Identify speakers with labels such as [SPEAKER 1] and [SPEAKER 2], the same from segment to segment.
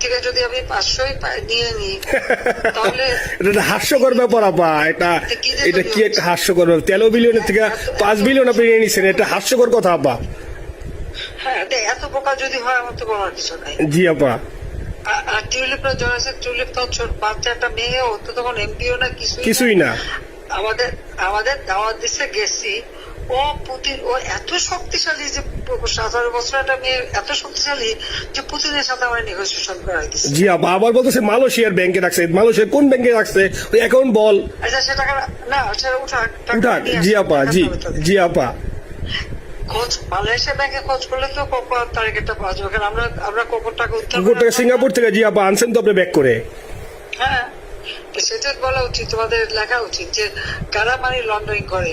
[SPEAKER 1] থেকে যদি আমি পাঁচশোই নিয়ে নিই তাহলে
[SPEAKER 2] এটা হাস্যকর ব্যাপার আপা। এটা এটা কি একটা হাস্যকর ব্যাপার? তেরো বিলিয়নের থেকে পাঁচ বিলিয়ন আপনি নিয়ে নিচ্ছেন এটা হাস্যকর কথা আপা।
[SPEAKER 1] হ্যাঁ এত বোকা যদি হয় আমার তো বলার কিছু নাই।
[SPEAKER 2] জি আপা।
[SPEAKER 1] আর- টিউলিপ বাচ্চা একটা মেয়ে ও তো তখন এমপিও না কিছুই
[SPEAKER 2] কিছুই না।
[SPEAKER 1] আমাদের আমাদের দাওয়াত দিচ্ছে গেছি ও পুতিন ও এত শক্তিশালী যে সতেরো বছর একটা মেয়ে এত শক্তিশালী যে পুতিনের সাথে আমার নেগোসিয়েশন করাই দিচ্ছে
[SPEAKER 2] জি আপা আবার বলতেছে মালয়েশিয়ার ব্যাংকে রাখছে। মালয়েশিয়ার কোন ব্যাংকে রাখছে? ওই অ্যাকাউন্ট বল।
[SPEAKER 1] আচ্ছা সে টাকা না সেটা উঠাক টাকা
[SPEAKER 2] উঠাক জি আপা জি জি আপা।
[SPEAKER 1] খোঁজ মালয়েশিয়া ব্যাংকে খোঁজ করলে তো কোকো তারিখটা পাওয়া যাবে কারণ আমরা আমরা কোকোর টাকা উদ্ধার
[SPEAKER 2] গোটা
[SPEAKER 1] করে
[SPEAKER 2] সিঙ্গাপুর থেকে জি আপা আনছেন তো আপনি ব্যাক করে।
[SPEAKER 1] হ্যাঁ। সেটা বলা উচিত তোমাদের লেখা উচিত যে কারা মানি লন্ডারিং করে?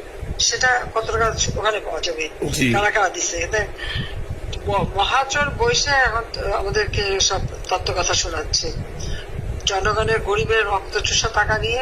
[SPEAKER 1] সেটা কত টাকা ওখানে পাওয়া যাবে। কারা কারা দিছে? এতে মহাচর বৈশে এখন আমাদেরকে সব তত্ত্ব কথা শোনাচ্ছে। জনগণের গরিবের রক্ত চুষা টাকা নিয়ে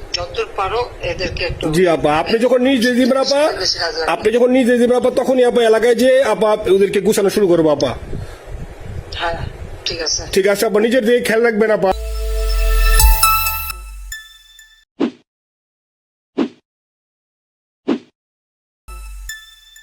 [SPEAKER 2] জি আপা আপনি যখন নিজে আপা। আপনি যখন নিজে আপা তখনই আপা এলাকায় যে আপা ওদেরকে গুছানো শুরু করব আপা।
[SPEAKER 1] হ্যাঁ ঠিক আছে।
[SPEAKER 2] ঠিক আছে আপা নিজের দিকে খেয়াল রাখবেন আপা।